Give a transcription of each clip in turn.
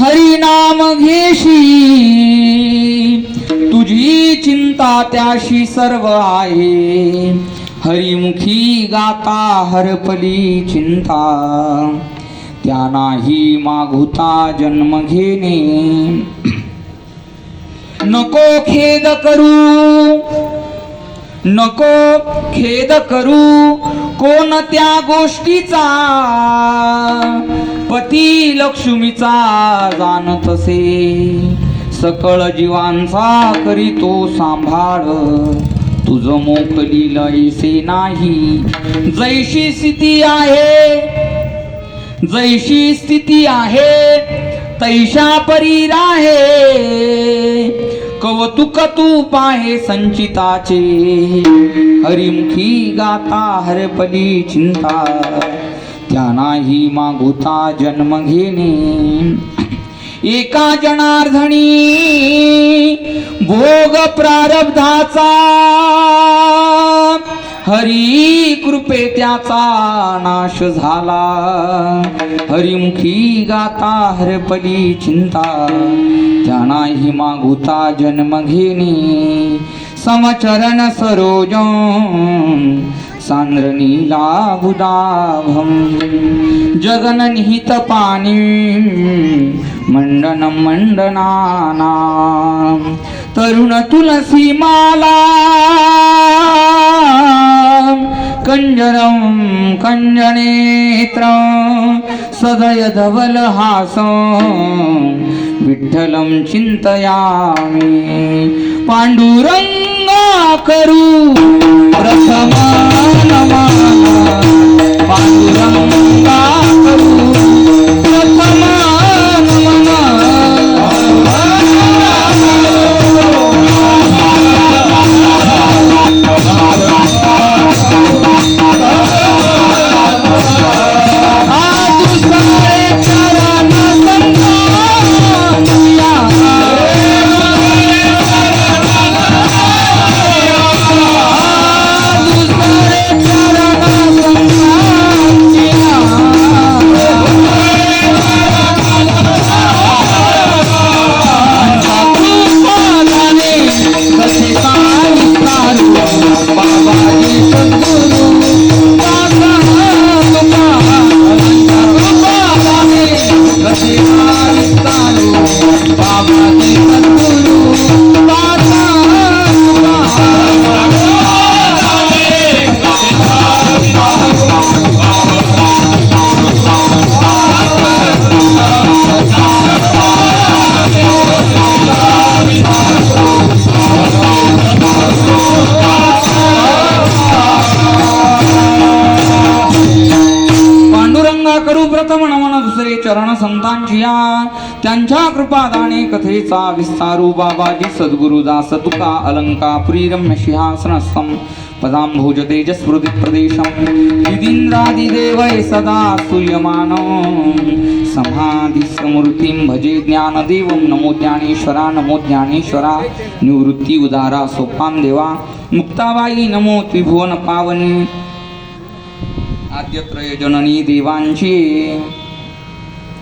हरी नाम घेशी. तुझी चिंता त्याशी सर्व आहे. हरिमुखी गाता हरपली चिंता. त्या नाही मागुता जन्म घेणे. नको खेद करू. नको खेद करू. कोणत्या गोष्टीचा? पती लक्ष्मीचा जाणत तसे सकळ जीवांचा करीतो सांभाळ. तुझ मोकली लयसे नाही. जैशी स्थिती आहे जैशी स्थिती आहे तैशा परी राहे. कवतुक तू पाहे संचिताचे. हरिमुखी गाता हरपली चिंता. नाही मागुता जन्म घेणे. एका जनार्धनी भोग प्रारब्धाचा हरी कृपे त्याचा नाश झाला. हरिमुखी गाता हरपली चिंता त्या नाही मागुता जन्म घेणे. समचरण सरोज सांद्र नीलाभुदाभम मण्डनं पाणी मंडन मंडनाना तरुण तुलसी माला कंजनेत्र सदय धवल हास विठ्ठलं चिन्तयामि। पाण्डुरङ्गा करू करू प्रथम नमन दुसरे चरण संतांची या त्यांच्या कृपादाने कथेचा विस्तारू बाबाजी सद्गुरु दास तुका अलंका पुरी सिंहासनस्थम पदांभोज तेजस्मृती प्रदेशम विदिंद्रादिदेवै सदा सूयमान समाधी समूर्तीं भजे ज्ञानदेवं. नमो ज्ञानेश्वरा नमो ज्ञानेश्वरा. निवृत्ती उदारा सोपान देवा. मुक्ताबाई नमो त्रिभुवन पावनी. आद्यत्रय जननी देवांची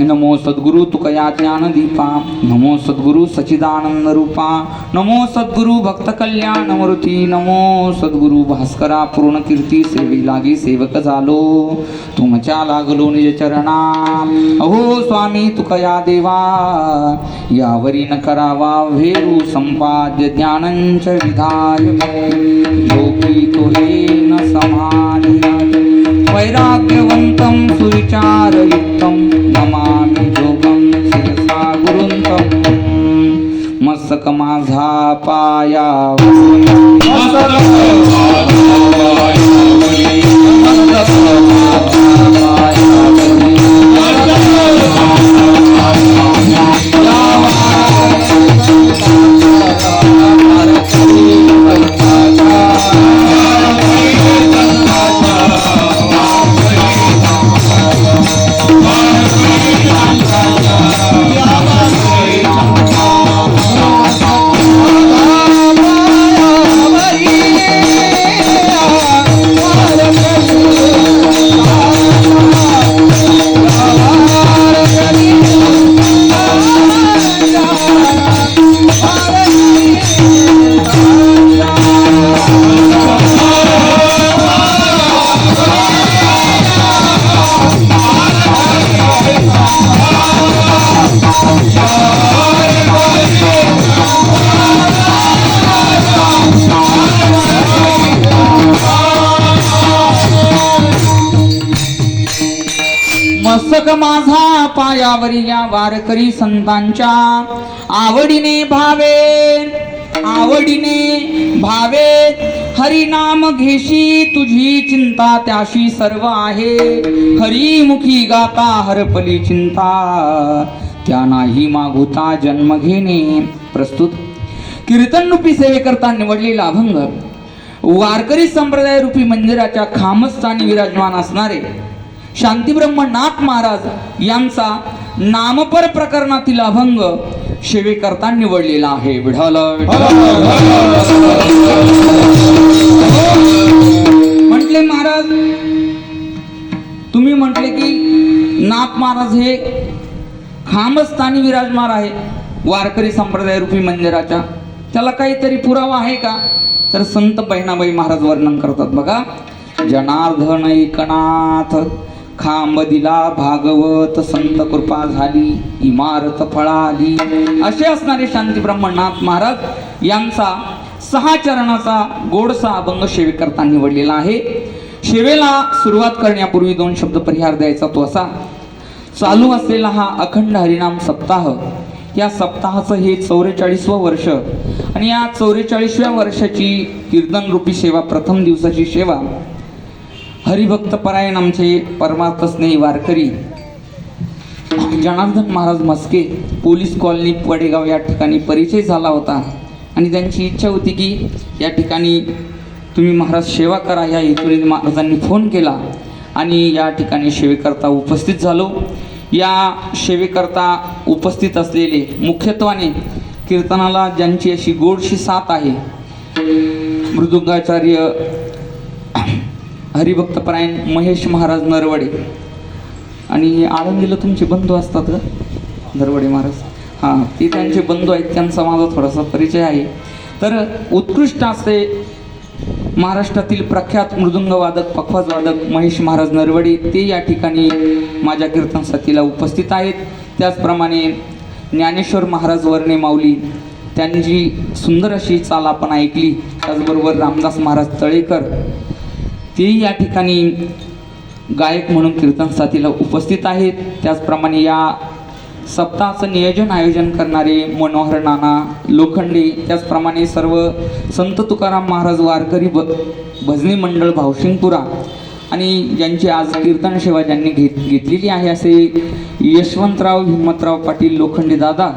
नमो सद्गुरु तुकया ज्ञानदीपा नमो सद्गुरु सचिदानंद रूपा नमो सद्गुरु भक्त कल्याण मृती नमो सद्गुरु भास्करा पूर्ण कीर्ती सेवी लागी सेवक झालो। तुमच्या लागलो निज चरणा अहो स्वामी तुकया देवा यावरी न करावा भेरू संपाद्य ज्ञानंच विधाय। योगी तुहे न समाधिराज। वैराग्यवन्तं सुविचारयुक्तं नमामि जोगं शिरसा गुरुन्तं। मस्तक माझा पाया माझा माझा पायावरी या वारकरी संतांच्या आवडीने भावे आवडीने भावे. हरिनाम घेशी तुझी चिंता त्याशी सर्व आहे. हरिमुखी गाता हरपली चिंता त्या नाही मागुता जन्म घेणे प्रस्तुत. कीर्तन रूपी सेवेकरता निवडलेला अभंग. वारकरी संप्रदाय रूपी मंदिराच्या खामस्थानी विराजमान असणारे शांतीब्रह्म नाथ महाराज यांचा नामपर प्रकरणातील अभंग सेवेकरता निवडलेला आहे. विढाल म्हटले महाराज तुम्ही म्हटले की नाथ महाराज हे खामस्थानी विराजमान आहे वारकरी संप्रदाय रूपी मंदिराच्या. त्याला काहीतरी पुरावा आहे का? तर संत बहिणाबाई महाराज वर्णन करतात बघा जनार्दन एकनाथ खांब दिला भागवत संत कृपा झाली इमारत फळाली. असे असणारे शांती ब्रह्मनाथ महाराज यांचा सहा चरणाचा गोडसा अभंग शेवेकरता निवडलेला आहे. सेवेला सुरुवात करण्यापूर्वी दोन शब्द परिहार द्यायचा तो असा. चालू असलेला हा अखंड हरिनाम सप्ताह या सप्ताहाचं हे चौवेचाळीसवं वर्ष आणि या चौवेचाळीसव्या वर्षाची कीर्तन रूपी सेवा प्रथम दिवसाची सेवा हरिभक्त परायण आमचे परमार्थस्नेही वारकरी जनार्दन महाराज मस्के पोलीस कॉलनी पडेगाव या ठिकाणी परिचय झाला होता आणि त्यांची इच्छा होती की या ठिकाणी तुम्ही महाराज सेवा करा. या हेतूने महाराजांनी फोन केला आणि या ठिकाणी सेवेकरता उपस्थित झालो. या सेवेकरता उपस्थित असलेले मुख्यत्वाने कीर्तनाला ज्यांची अशी गोडशी साथ आहे मृदुंगाचार्य हरिभक्तपरायण महेश महाराज नरवडे. आणि आळंदीला तुमचे बंधू असतात का? नरवडे महाराज. हां ते त्यांचे बंधू आहेत त्यांचा माझा थोडासा परिचय आहे. तर उत्कृष्ट असे महाराष्ट्रातील प्रख्यात मृदुंगवादक पखवाजवादक महेश महाराज नरवडे ते या ठिकाणी माझ्या कीर्तन साथीला उपस्थित आहेत. त्याचप्रमाणे ज्ञानेश्वर महाराज वर्णे माऊली त्यांची सुंदर अशी चाल आपण ऐकली त्याचबरोबर रामदास महाराज तळेकर तेही या ठिकाणी गायक म्हणून कीर्तन साथीला उपस्थित आहेत. त्याचप्रमाणे या सप्ताहाचं नियोजन आयोजन करणारे मनोहर नाना लोखंडे त्याचप्रमाणे सर्व संत तुकाराम महाराज वारकरी भ भजनी मंडळ भावशिंगपुरा आणि ज्यांची आज कीर्तन सेवा ज्यांनी घेत घेतलेली आहे असे यशवंतराव हिम्मतराव पाटील लोखंडे दादा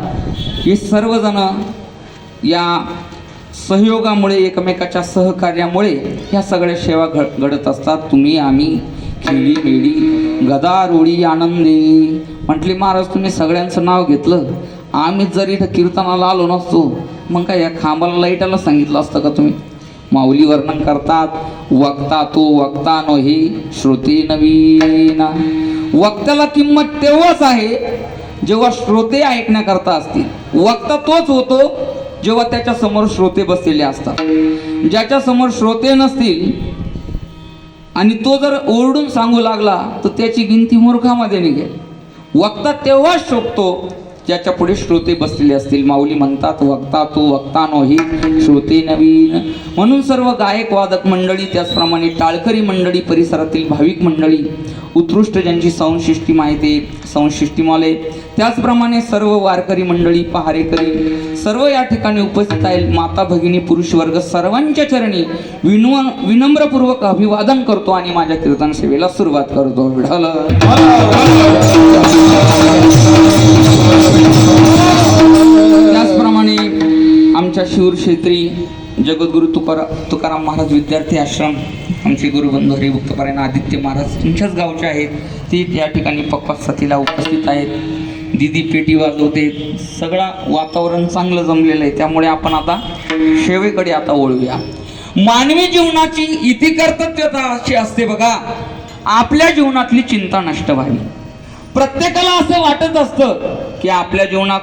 हे सर्वजण या सहयोगामुळे एकमेकाच्या सहकार्यामुळे ह्या सगळ्या सेवा घ घडत असतात. तुम्ही आम्ही खेळी मेळी गदारोळी आनंदी. म्हटले महाराज तुम्ही सगळ्यांचं नाव घेतलं. आम्ही जर इथं कीर्तनाला आलो नसतो मग काय या खांबाला लाईटाला सांगितलं असतं का तुम्ही? माऊली वर्णन करतात वक्ता तो वक्ता नो हे श्रुती नवीन. वक्त्याला किंमत तेव्हाच आहे जेव्हा श्रोते ऐकण्याकरता असतील. वक्ता तोच होतो जेव्हा त्याच्यासमोर श्रोते बसलेले असतात. ज्याच्या समोर श्रोते नसतील आणि तो जर ओरडून सांगू लागला तर त्याची गिनती मूर्खामध्ये निघेल. वक्ता तेव्हाच शोभतो ज्याच्या पुढे श्रोते बसलेले असतील. माऊली म्हणतात वक्ता तो वक्ता नोही श्रोते नवीन. म्हणून सर्व गायक वादक मंडळी त्याचप्रमाणे टाळकरी मंडळी परिसरातील भाविक मंडळी उत्कृष्ट ज्यांची संशिष्टी माहिती संशिष्टीमाले त्याचप्रमाणे सर्व वारकरी मंडळी पहारेकरी सर्व या ठिकाणी उपस्थित आहेत. माता भगिनी पुरुष वर्ग सर्वांच्या चरणी विनव विनम्रपूर्वक अभिवादन करतो आणि माझ्या कीर्तन सेवेला सुरुवात करतो. त्याचप्रमाणे आमच्या शिवर क्षेत्री जगद्गुरु तुकारा तुकाराम महाराज विद्यार्थी आश्रम आमचे गुरुबंधू हरिभक्तपरायण आदित्य महाराज तुमच्याच गावचे आहेत. ते या ठिकाणी पप्पा साथीला उपस्थित आहेत. दिदी पेटी वाजवते. सगळं वातावरण चांगलं जमलेलं आहे. त्यामुळे आपण आता शेवेकडे आता वळूया. मानवी जीवनाची इति कर्तव्यता अशी असते बघा. आपल्या जीवनातली चिंता नष्ट व्हावी. प्रत्येकाला असं वाटत असतं की आपल्या जीवनात